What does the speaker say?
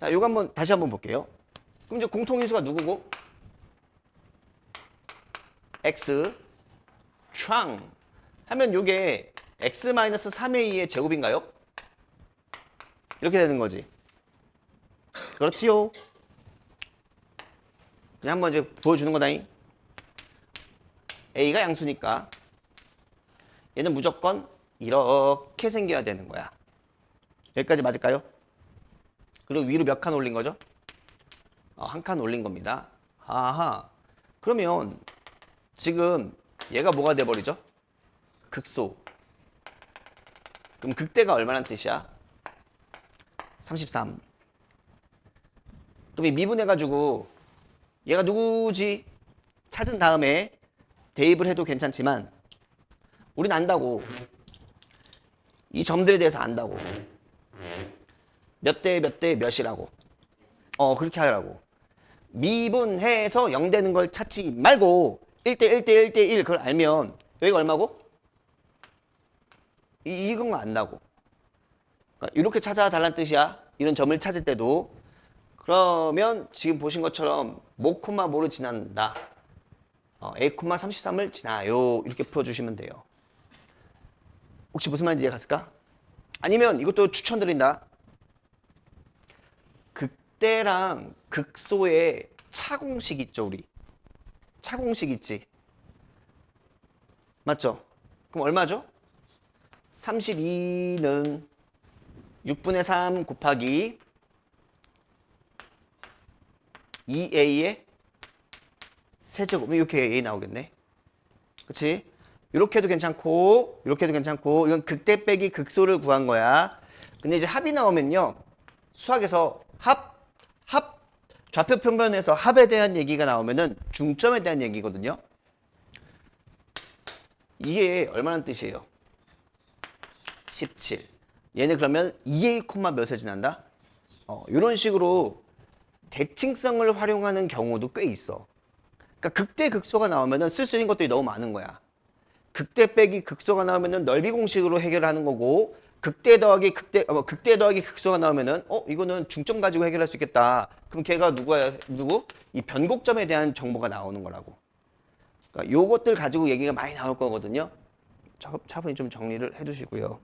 자, 요거 한번 다시 한번 볼게요. 그럼 이제 공통인수가 누구고? x 창 하면 요게 x-3의 2의 제곱인가요? 이렇게 되는 거지. 그렇지요. 그냥 한번 이제 보여주는 거다잉. a가 양수니까 얘는 무조건 이렇게 생겨야 되는 거야. 여기까지 맞을까요? 그리고 위로 몇 칸 올린 거죠? 어, 한칸 올린 겁니다. 아하. 그러면 지금 얘가 뭐가 돼버리죠? 극소. 그럼 극대가 얼마란 뜻이야? 33. 그럼 이 미분해가지고 얘가 누구지? 찾은 다음에 대입을 해도 괜찮지만 우린 안다고. 이 점들에 대해서 안다고. 몇 대 몇 대 몇이라고. 어, 그렇게 하라고. 미분해서 0 되는 걸 찾지 말고 1대 1대 1대 1 그걸 알면 여기가 얼마고? 이, 이건 거 안다고. 그러니까 이렇게 찾아달라는 뜻이야. 이런 점을 찾을 때도. 그러면 지금 보신 것처럼 모 콤마 모를 지난다. 어, A 콤마 33을 지나요. 이렇게 풀어주시면 돼요. 혹시 무슨 말인지 이해 갔을까? 아니면 이것도 추천드린다. 극대랑 극소의 차공식 있죠, 우리. 차공식 있지. 맞죠? 그럼 얼마죠? 32는 6분의 3 곱하기 2a의 세제곱 이렇게 a 나오겠네. 그치? 이렇게 해도 괜찮고 이렇게 해도 괜찮고 이건 극대 빼기 극소를 구한 거야. 근데 이제 합이 나오면요. 수학에서 합, 합, 좌표 평면에서 합에 대한 얘기가 나오면은 중점에 대한 얘기거든요. 이게 얼마나 뜻이에요? 17. 얘는 그러면 2a 콤마 몇에 지난다? 어, 이런 식으로 대칭성을 활용하는 경우도 꽤 있어. 그러니까 극대 극소가 나오면은 쓸 수 있는 것들이 너무 많은 거야. 극대 빼기 극소가 나오면은 넓이 공식으로 해결하는 거고 극대 더하기 극대 어, 극대 더하기 극소가 나오면은 어 이거는 중점 가지고 해결할 수 있겠다. 그럼 걔가 누구야? 누구? 이 변곡점에 대한 정보가 나오는 거라고. 그러니까 요것들 가지고 얘기가 많이 나올 거거든요. 차- 차분히 좀 정리를 해 두시고요.